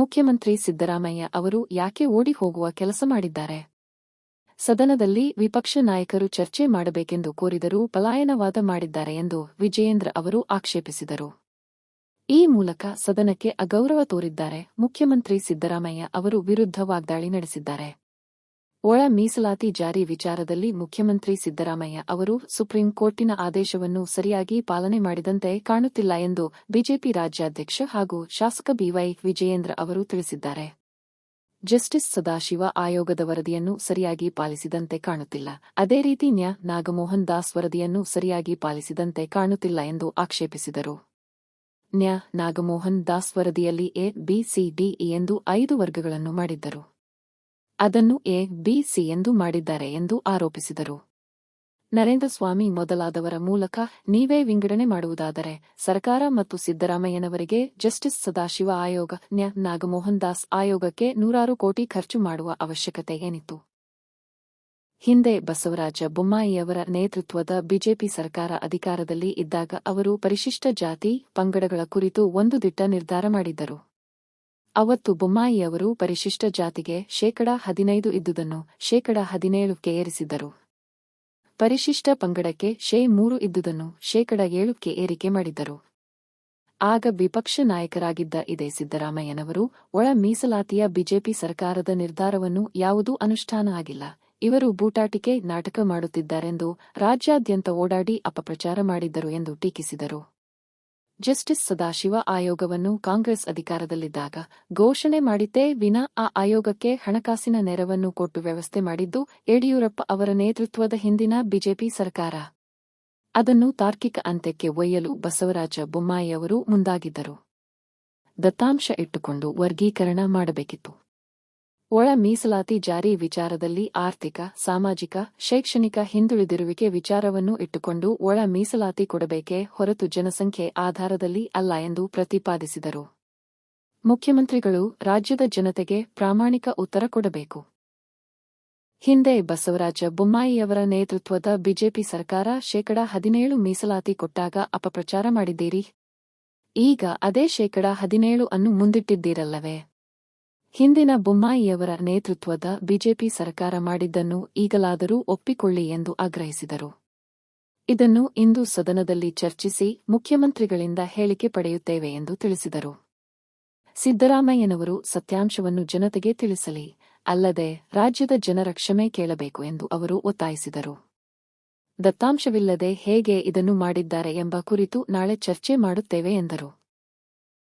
ಮುಖ್ಯಮಂತ್ರಿ ಸಿದ್ದರಾಮಯ್ಯ ಅವರು ಯಾಕೆ ಓಡಿ ಹೋಗುವ ಕೆಲಸ ಮಾಡಿದ್ದಾರೆ? ಸದನದಲ್ಲಿ ವಿಪಕ್ಷ ನಾಯಕರು ಚರ್ಚೆ ಮಾಡಬೇಕೆಂದು ಕೋರಿದರೂ ಪಲಾಯನವಾದ ಮಾಡಿದ್ದಾರೆ ಎಂದು ವಿಜಯೇಂದ್ರ ಅವರು ಆಕ್ಷೇಪಿಸಿದರು. ಈ ಮೂಲಕ ಸದನಕ್ಕೆ ಅಗೌರವ ತೋರಿದ್ದಾರೆ, ಮುಖ್ಯಮಂತ್ರಿ ಸಿದ್ದರಾಮಯ್ಯ ಅವರು ವಿರುದ್ಧ ವಾಗ್ದಾಳಿ ನಡೆಸಿದ್ದಾರೆ. ಒಳ ಮೀಸಲಾತಿ ಜಾರಿ ವಿಚಾರದಲ್ಲಿ ಮುಖ್ಯಮಂತ್ರಿ ಸಿದ್ದರಾಮಯ್ಯ ಅವರು ಸುಪ್ರೀಂ ಕೋರ್ಟಿನ ಆದೇಶವನ್ನು ಸರಿಯಾಗಿ ಪಾಲನೆ ಮಾಡಿದಂತೆ ಕಾಣುತ್ತಿಲ್ಲ ಎಂದು ಬಿಜೆಪಿ ರಾಜ್ಯಾಧ್ಯಕ್ಷ ಹಾಗೂ ಶಾಸಕ ಬಿವೈ ವಿಜಯೇಂದ್ರ ಅವರು ತಿಳಿಸಿದ್ದಾರೆ. ಜಸ್ಟಿಸ್ ಸದಾಶಿವ ಆಯೋಗದ ವರದಿಯನ್ನು ಸರಿಯಾಗಿ ಪಾಲಿಸಿದಂತೆ ಕಾಣುತ್ತಿಲ್ಲ. ಅದೇ ರೀತಿ ನ್ಯಾ ನಾಗಮೋಹನ್ ದಾಸ್ ವರದಿಯನ್ನು ಸರಿಯಾಗಿ ಪಾಲಿಸಿದಂತೆ ಕಾಣುತ್ತಿಲ್ಲ ಎಂದು ಆಕ್ಷೇಪಿಸಿದರು. ನ್ಯಾ ನಾಗಮೋಹನ್ ದಾಸ್ ವರದಿಯಲ್ಲಿ ಎ, ಬಿ, ಸಿ, ಡಿ ಎಂದು ಐದು ವರ್ಗಗಳನ್ನು ಮಾಡಿದ್ದರು. ಅದನ್ನು ಎ, ಬಿ, ಸಿ ಎಂದು ಮಾಡಿದ್ದಾರೆ ಎಂದು ಆರೋಪಿಸಿದರು. ನರೇಂದ್ರ ಸ್ವಾಮಿ ಮೊದಲಾದವರ ಮೂಲಕ ನೀವೇ ವಿಂಗಡಣೆ ಮಾಡುವುದಾದರೆ ಸರ್ಕಾರ ಮತ್ತು ಸಿದ್ದರಾಮಯ್ಯನವರಿಗೆ ಜಸ್ಟಿಸ್ ಸದಾಶಿವ ಆಯೋಗ, ನ್ಯಾ, ನಾಗಮೋಹನ್ ದಾಸ್ ಆಯೋಗಕ್ಕೆ ನೂರಾರು ಕೋಟಿ ಖರ್ಚು ಮಾಡುವ ಅವಶ್ಯಕತೆ ಏನಿತ್ತು? ಹಿಂದೆ ಬಸವರಾಜ ಬೊಮ್ಮಾಯಿಯವರ ನೇತೃತ್ವದ ಬಿಜೆಪಿ ಸರ್ಕಾರ ಅಧಿಕಾರದಲ್ಲಿ ಇದ್ದಾಗ ಅವರು ಪರಿಶಿಷ್ಟ ಜಾತಿ ಪಂಗಡಗಳ ಕುರಿತು ಒಂದು ದಿಟ್ಟ ನಿರ್ಧಾರ ಮಾಡಿದ್ದರು. ಅವತ್ತು ಬೊಮ್ಮಾಯಿಯವರು ಪರಿಶಿಷ್ಟ ಜಾತಿಗೆ ಶೇಕಡ ಹದಿನೈದು ಇದ್ದುದನ್ನು ಶೇಕಡ ಹದಿನೇಳಕ್ಕೆ ಏರಿಸಿದ್ದರು. ಪರಿಶಿಷ್ಟ ಪಂಗಡಕ್ಕೆ ಶೇ ಮೂರು ಇದ್ದುದನ್ನು ಶೇಕಡ ಏಳಕ್ಕೆ ಏರಿಕೆ ಮಾಡಿದ್ದರು. ಆಗ ವಿಪಕ್ಷ ನಾಯಕರಾಗಿದ್ದ ಇದೇ ಸಿದ್ದರಾಮಯ್ಯನವರು, ಒಳ ಮೀಸಲಾತಿಯ ಬಿಜೆಪಿ ಸರ್ಕಾರದ ನಿರ್ಧಾರವನ್ನು ಯಾವುದೂ ಅನುಷ್ಠಾನ ಆಗಿಲ್ಲ. ಇವರು ಬೂಟಾಟಿಕೆ ನಾಟಕ ಮಾಡುತ್ತಿದ್ದಾರೆಂದು ರಾಜ್ಯಾದ್ಯಂತ ಓಡಾಡಿ ಅಪಪ್ರಚಾರ ಮಾಡಿದ್ದರು ಎಂದು ಟೀಕಿಸಿದರು. ಜಸ್ಟಿಸ್ ಸದಾಶಿವ ಆಯೋಗವನ್ನು ಕಾಂಗ್ರೆಸ್ ಅಧಿಕಾರದಲ್ಲಿದ್ದಾಗ ಘೋಷಣೆ ಮಾಡಿದ್ದೇ ವಿನಾ ಆ ಆಯೋಗಕ್ಕೆ ಹಣಕಾಸಿನ ನೆರವನ್ನು ಕೊಟ್ಟು ವ್ಯವಸ್ಥೆ ಮಾಡಿದ್ದು ಯಡಿಯೂರಪ್ಪ ಅವರ ನೇತೃತ್ವದ ಹಿಂದಿನ ಬಿಜೆಪಿ ಸರ್ಕಾರ. ಅದನ್ನು ತಾರ್ಕಿಕ ಅಂತ್ಯಕ್ಕೆ ಒಯ್ಯಲು ಬಸವರಾಜ ಬೊಮ್ಮಾಯಿಯವರು ಮುಂದಾಗಿದ್ದರು. ದತ್ತಾಂಶ ಇಟ್ಟುಕೊಂಡು ವರ್ಗೀಕರಣ ಮಾಡಬೇಕಿತ್ತು. ಒಳ ಮೀಸಲಾತಿ ಜಾರಿ ವಿಚಾರದಲ್ಲಿ ಆರ್ಥಿಕ, ಸಾಮಾಜಿಕ, ಶೈಕ್ಷಣಿಕ ಹಿಂದುಳಿದಿರುವಿಕೆ ವಿಚಾರವನ್ನು ಇಟ್ಟುಕೊಂಡು ಒಳ ಮೀಸಲಾತಿ ಕೊಡಬೇಕೇ ಹೊರತು ಜನಸಂಖ್ಯೆ ಆಧಾರದಲ್ಲಿ ಅಲ್ಲ ಎಂದು ಪ್ರತಿಪಾದಿಸಿದರು. ಮುಖ್ಯಮಂತ್ರಿಗಳು ರಾಜ್ಯದ ಜನತೆಗೆ ಪ್ರಾಮಾಣಿಕ ಉತ್ತರ ಕೊಡಬೇಕು. ಹಿಂದೆ ಬಸವರಾಜ ಬೊಮ್ಮಾಯಿಯವರ ನೇತೃತ್ವದ ಬಿಜೆಪಿ ಸರ್ಕಾರ ಶೇಕಡ ಹದಿನೇಳು ಮೀಸಲಾತಿ ಕೊಟ್ಟಾಗ ಅಪಪ್ರಚಾರ ಮಾಡಿದ್ದೀರಿ? ಈಗ ಅದೇ ಶೇಕಡ ಹದಿನೇಳು ಅನ್ನು ಮುಂದಿಟ್ಟಿದ್ದೀರಲ್ಲವೇ? ಹಿಂದಿನ ಬೊಮ್ಮಾಯಿಯವರ ನೇತೃತ್ವದ ಬಿಜೆಪಿ ಸರ್ಕಾರ ಮಾಡಿದ್ದನ್ನು ಈಗಲಾದರೂ ಒಪ್ಪಿಕೊಳ್ಳಿ ಎಂದು ಆಗ್ರಹಿಸಿದರು. ಇದನ್ನು ಇಂದು ಸದನದಲ್ಲಿ ಚರ್ಚಿಸಿ ಮುಖ್ಯಮಂತ್ರಿಗಳಿಂದ ಹೇಳಿಕೆ ಪಡೆಯುತ್ತೇವೆ ಎಂದು ತಿಳಿಸಿದರು. ಸಿದ್ದರಾಮಯ್ಯನವರು ಸತ್ಯಾಂಶವನ್ನು ಜನತೆಗೆ ತಿಳಿಸಲಿ, ಅಲ್ಲದೆ ರಾಜ್ಯದ ಜನರ ಕ್ಷಮೆ ಕೇಳಬೇಕು ಎಂದು ಅವರು ಒತ್ತಾಯಿಸಿದರು. ದತ್ತಾಂಶವಿಲ್ಲದೆ ಹೇಗೆ ಇದನ್ನು ಮಾಡಿದ್ದಾರೆ ಎಂಬ ಕುರಿತು ನಾಳೆ ಚರ್ಚೆ ಮಾಡುತ್ತೇವೆ ಎಂದರು.